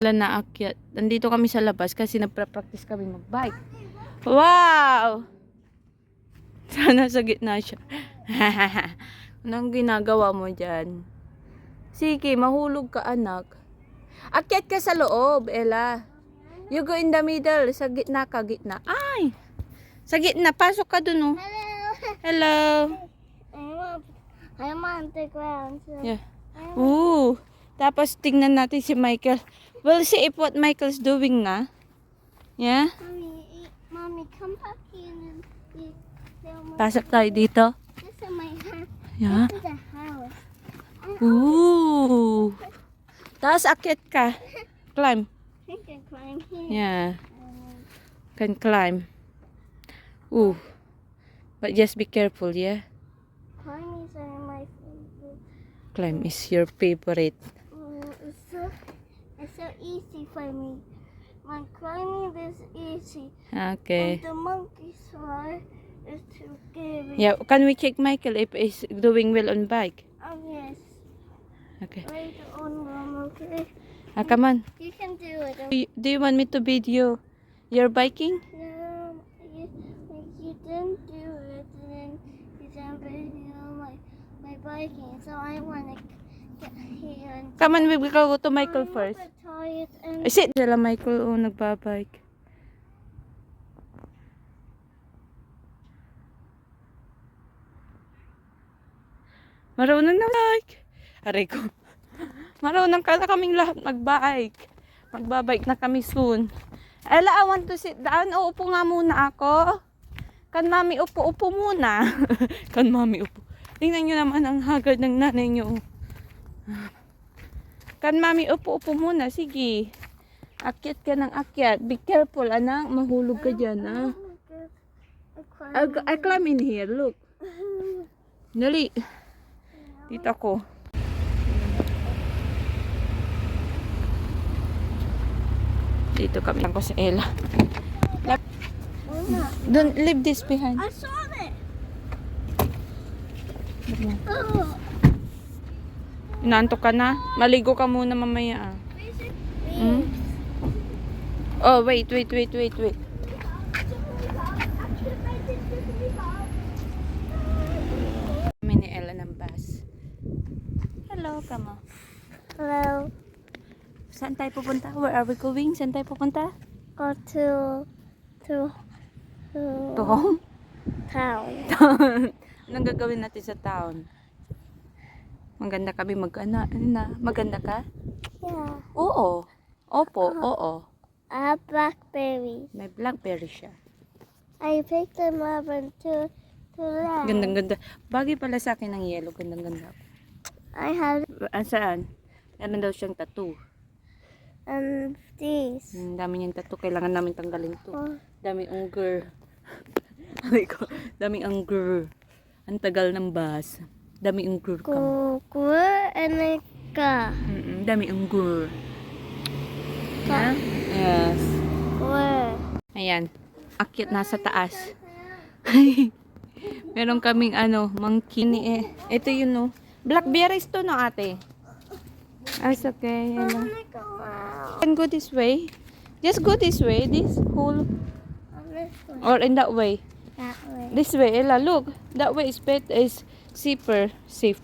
Wala na akyat. Nandito kami sa labas kasi nagpa-practice kami mag-bike. Wow! Sana sa gitna siya. Anong ginagawa mo dyan? Sige, mahulog ka anak. Akyat ka sa loob, Ella. You go in the middle. Sa gitna ka, gitna. Ay! Sa gitna, pasok ka dun oh. Hello. Hello. I'm on, the ground. Yeah. Ooh. Tapos tingnan natin si Michael. We'll see if what Michael's doing na. Yeah? Mommy, mommy, come back here and film. Pasok tayo dito. This is my house. Yeah. This is the house. Ooh. Tapos akyat ka. Climb. I can climb here. Yeah. Um, Can climb. Ooh. But just be careful, yeah? climbing is my favorite. Climb is your favorite. Easy for me. When climbing is easy. Okay. And the monkey sword is too scary. Yeah, can we check Michael if he's doing well on bike? Oh yes. Okay. Later on, mom. Okay. Ah, come on. You can do it. Do you- Do you want me to video your biking? No, you, you didn't do it, and then you didn't video my my biking. So I want to get here and. Come on, will go to Michael first. Ay, sit. Sila Michael, oh, nagbabike. Marunong na bike. Aray ko. Marunong ka na kaming lahat magbike. Magbabike na kami soon. Ella, I want to sit down. O, upo nga muna ako. Kan mami, upo, upo muna. kan mami, upo. Tingnan nyo naman ang hagard ng nanay nyo. Kan mami, upo, upo muna. Sige. Akyat ka ng akyat. Be careful, anak. Mahulog ka dyan, ah. I, I climb in here, look. Dali. Dito ko. Dito kami lang ko sa Ella. Don't leave this behind. I saw it. Oh, Inaantok ka na? Maligo ka muna mamaya ah. Hmm? Oh, wait, wait, wait, wait, wait. Kami ni Ella ng bus. Hello, kamo. Hello. Saan tayo pupunta? Where are we going? Saan tayo pupunta? Go to to to To home? town. Anong gagawin natin sa town? Maganda kami mag ano, ano na? Maganda ka? Yeah. Oo. Opo, oo. I have blackberries. May blackberry siya. I picked them up and to to land. Gandang ganda. Bagay pala sa akin ng yellow. Gandang ganda. I have Ah, saan? Meron daw siyang tattoo. um these. Ang dami niyang tattoo. Kailangan namin tanggalin to. Oh, Dami ungger. Ay ko. Dami ungger. Ang tagal ng bus. Dami ungger ka. Google and a ka. Mm dami ungger. Yeah? Yes. Where? Ayan. Akyat nasa taas. Meron kaming ano, monkey ni eh. Ito yun no. Blackberries to no ate. Ah, it's okay. Ano. go out. Can go this way. Just go this way. This whole or in that way. That way. This way, Ella. Look, that way is better. Is safer, safe.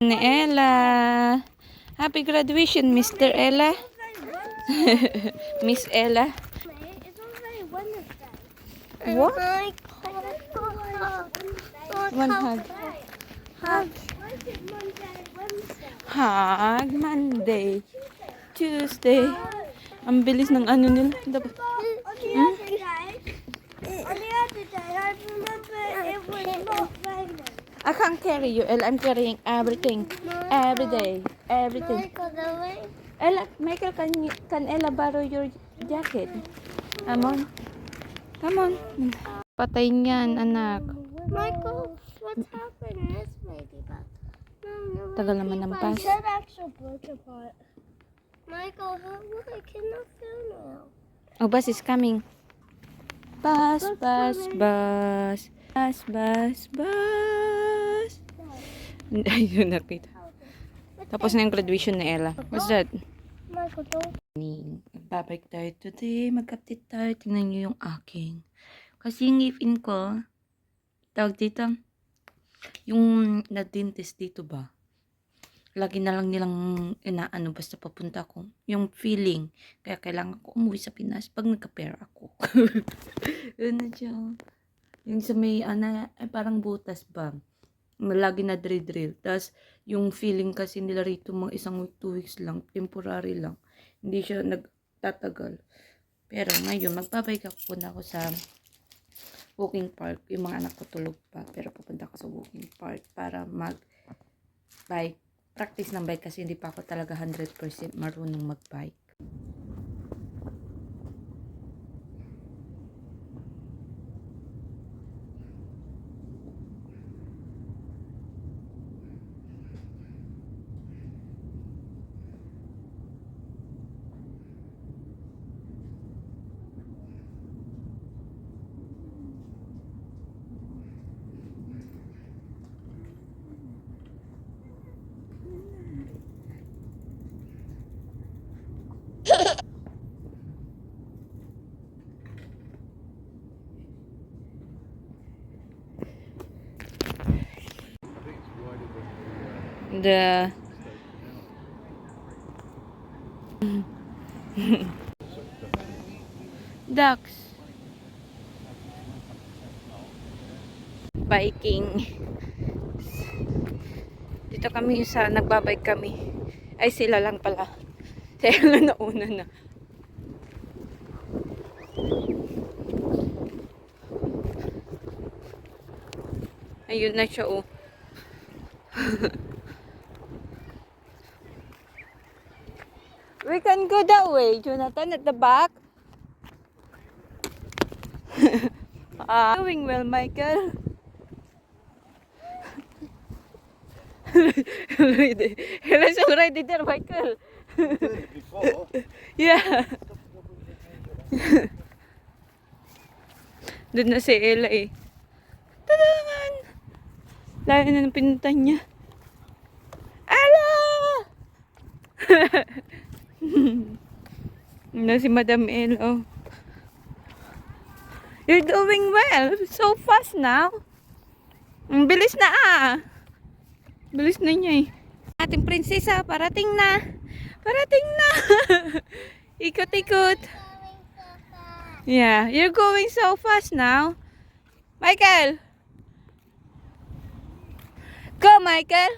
Ni Ella. Happy graduation, Mr. Ella. Miss Ella. What? One hug. Hug. Hug Monday, Tuesday. Ang bilis ng ano nila. Dapat. On I can't carry you, Ella. I'm carrying everything. Every day. Everything. Ella, Michael, can, you, can Ella borrow your jacket? Come on. Come on. Patay niyan, anak. Michael, what's happening? This ladybug. No, no. Tagal naman ng apart. Michael, how look, I cannot feel now. Oh, bus is coming. Bus, bus, bus. Bus, bus, bus. Ayun, nakita. Tapos na yung graduation ni Ella. What's that? Michael, don't Magbabike tayo today. Mag-update tayo. Tingnan nyo yung aking. Kasi yung ngipin ko, tawag dito, yung na-dentist dito ba? Lagi na lang nilang inaano basta papunta ko. Yung feeling. Kaya kailangan ko umuwi sa Pinas pag nagka-pair ako. ano siya? Yung sa may, ana, ay parang butas ba? Lagi na drill-drill. Tapos, yung feeling kasi nila rito mga isang week, two weeks lang. Temporary lang. Hindi siya nagtatagal. Pero ngayon, magbabike ako na ako sa walking park. Yung mga anak ko tulog pa. Pero pupunta ako sa walking park para mag-bike. Practice ng bike kasi hindi pa ako talaga 100% marunong mag-bike. The ducks. Biking. Dito kami sa nagbabike kami. Ay sila lang pala. Sila na una na. Ayun na siya oh We can go that way, Jonathan, at the back. ah, doing well, Michael. already, he's already there, Michael. Before, Yeah. Doon na si Ella eh. Tadangan! Layo na ng pinuntan niya. Ella! Na si Madam Ella. oh. You're doing well. So fast now. Ang bilis na ah. Bilis na niya eh. Ating prinsesa, parating na. Parating na. Ikot-ikot. Yeah, you're going so fast now. Michael! Go, Michael!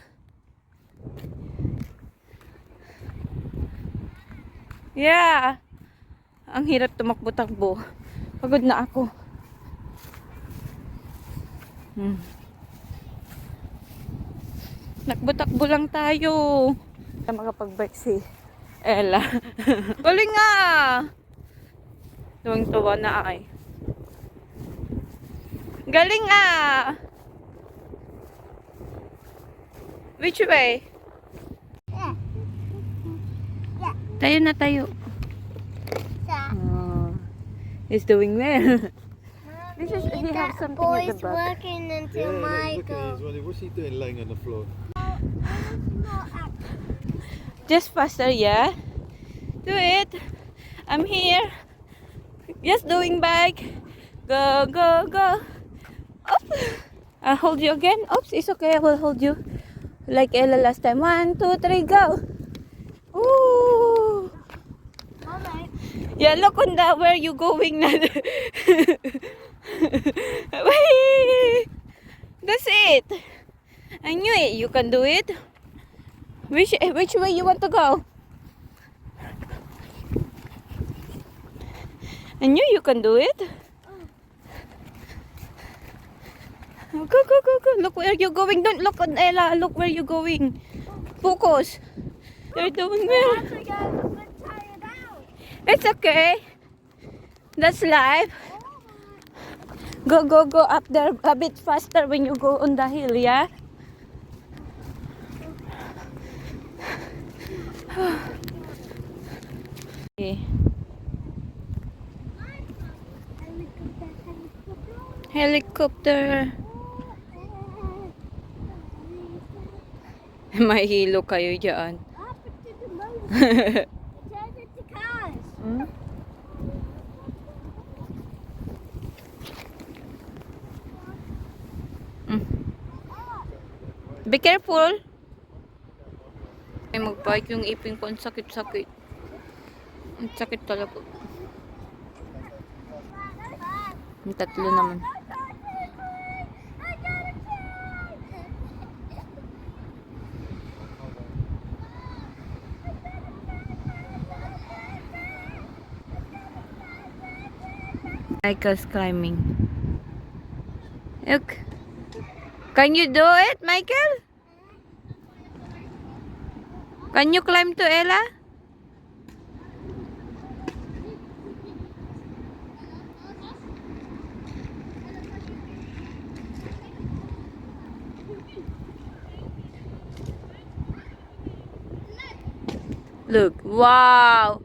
Yeah! Ang hirap tumakbo-takbo. Pagod na ako. Hmm. Takbo-takbo lang tayo. Kaya makapag-bike si Ella. Galing nga! Tuwang-tuwa na ay. Galing ah! Which way? Tayo na tayo. So, he's doing well. This is- he have that something at the boy's back. working yeah, until look, look Michael. his Wally. What's he doing laying on the floor? Just faster, yeah? Do it. I'm here. Just doing bike. Go, go, go. Up. I'll hold you again. Oops, it's okay. I will hold you. Like Ella last time. One, two, three, go. Ooh. Yeah, look on the where you going na. That's it. I knew it. You can do it. Which eh, which way you want to go? I knew you can do it. Go, go, go, go. Look where you're going. Don't look on Ella. Look where you're going. Focus. You're doing well. It's okay. That's life. Go, go, go up there a bit faster when you go on the hill, yeah? okay. Helicopter. Mahilo kayo dyan. Up to the moon. Turn it to car. Hmm? Mm. Be careful. Ay mag-bike yung ipin ko. Ang sakit-sakit. Ang sakit talaga. Yung tatlo naman. Michael's climbing. Look. Can you do it, Michael? Can you climb to Ella? Look. Wow.